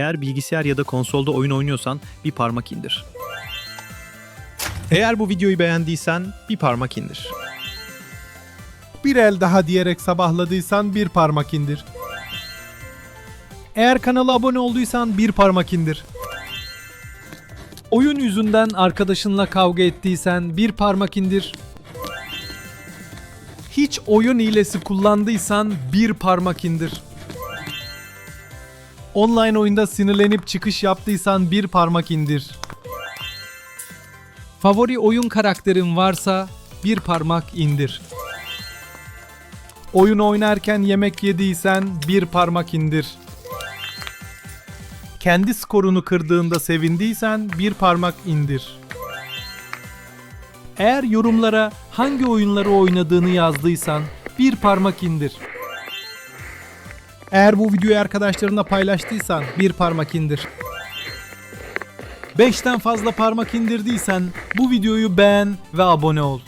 Eğer bilgisayar ya da konsolda oyun oynuyorsan bir parmak indir. Eğer bu videoyu beğendiysen bir parmak indir. Bir el daha diyerek sabahladıysan bir parmak indir. Eğer kanala abone olduysan bir parmak indir. Oyun yüzünden arkadaşınla kavga ettiysen bir parmak indir. Hiç oyun hilesi kullandıysan bir parmak indir. Online oyunda sinirlenip çıkış yaptıysan bir parmak indir. Favori oyun karakterin varsa bir parmak indir. Oyun oynarken yemek yediysen bir parmak indir. Kendi skorunu kırdığında sevindiysen bir parmak indir. Eğer yorumlara hangi oyunları oynadığını yazdıysan bir parmak indir. Eğer bu videoyu arkadaşlarına paylaştıysan bir parmak indir. 5'ten fazla parmak indirdiysen bu videoyu beğen ve abone ol.